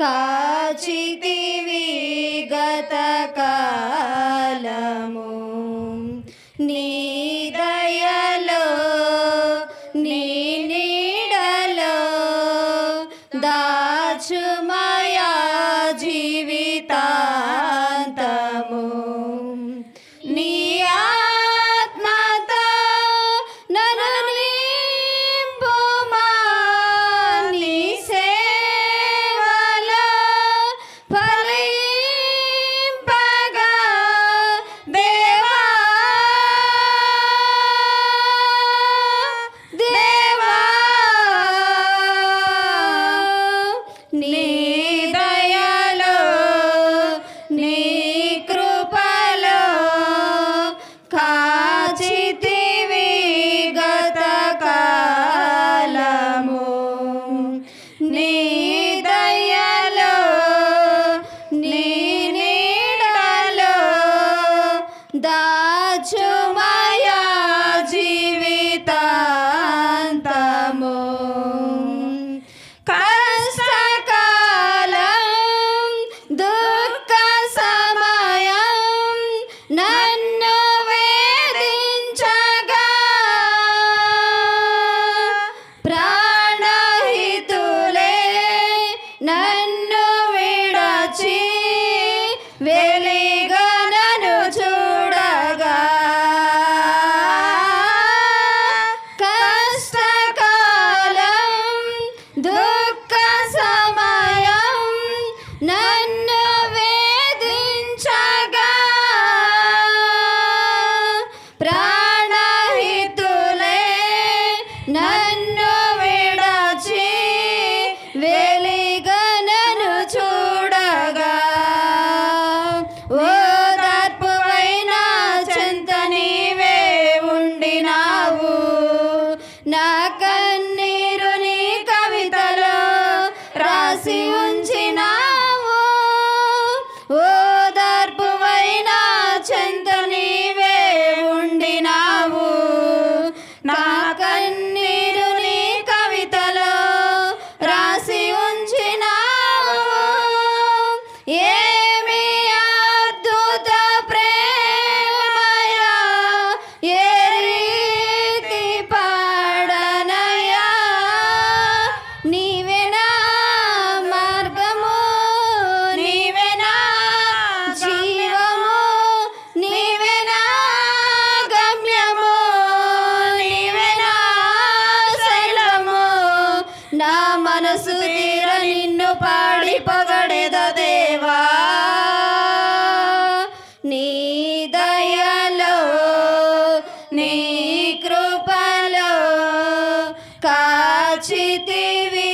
కాచితివి గతకాలము నీ దయలో నీ ಮನಸ್ಸು ತೀರ ನಿನ್ನು ಪಾಡಿ ಪಗಡೆದ ದೇವಾ ನೀ ದಯಲೋ ನೀ ಕೃಪಲೋ ಕಾಚಿತಿವಿ